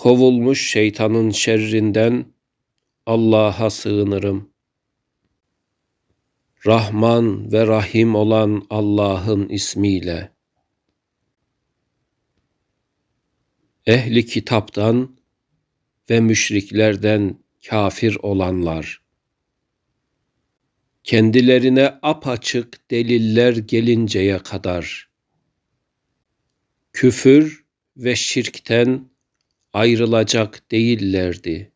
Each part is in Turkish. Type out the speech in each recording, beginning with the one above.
Kovulmuş şeytanın şerrinden Allah'a sığınırım. Rahman ve Rahim olan Allah'ın ismiyle. Ehli kitaptan ve müşriklerden kafir olanlar. Kendilerine apaçık deliller gelinceye kadar küfür ve şirkten ayrılacak değillerdi.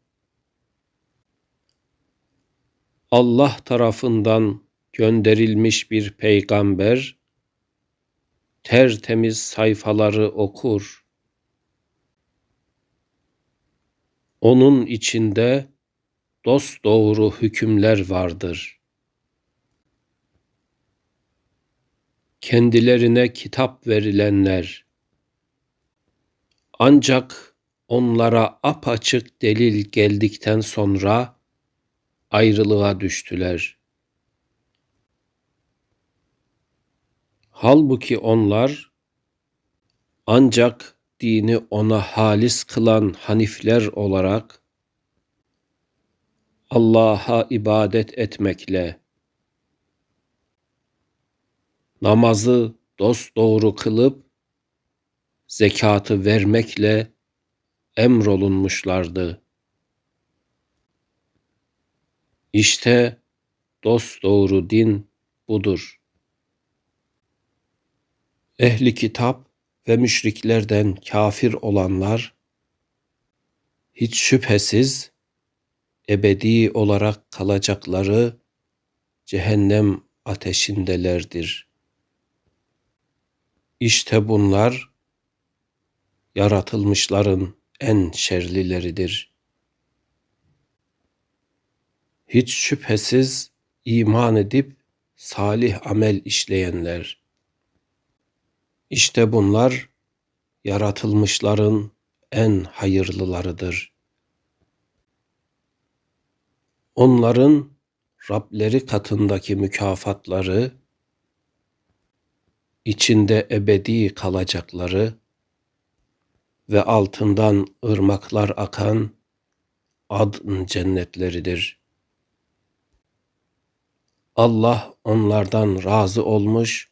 Allah tarafından gönderilmiş bir peygamber tertemiz sayfaları okur. Onun içinde dost doğru hükümler vardır. Kendilerine kitap verilenler ancak onlara apaçık delil geldikten sonra ayrılığa düştüler. Halbuki onlar ancak dini ona halis kılan hanifler olarak Allah'a ibadet etmekle, namazı dosdoğru kılıp zekatı vermekle emrolunmuşlardı. İşte dosdoğru din budur. Ehli kitap ve müşriklerden kafir olanlar hiç şüphesiz ebedi olarak kalacakları cehennem ateşindelerdir. İşte bunlar yaratılmışların en şerlileridir. Hiç şüphesiz iman edip salih amel işleyenler. İşte bunlar yaratılmışların en hayırlılarıdır. Onların Rableri katındaki mükafatları, içinde ebedi kalacakları ve altından ırmaklar akan adn cennetleridir. Allah onlardan razı olmuş,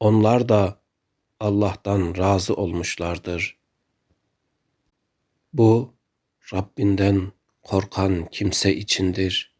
onlar da Allah'tan razı olmuşlardır. Bu Rabbinden korkan kimse içindir.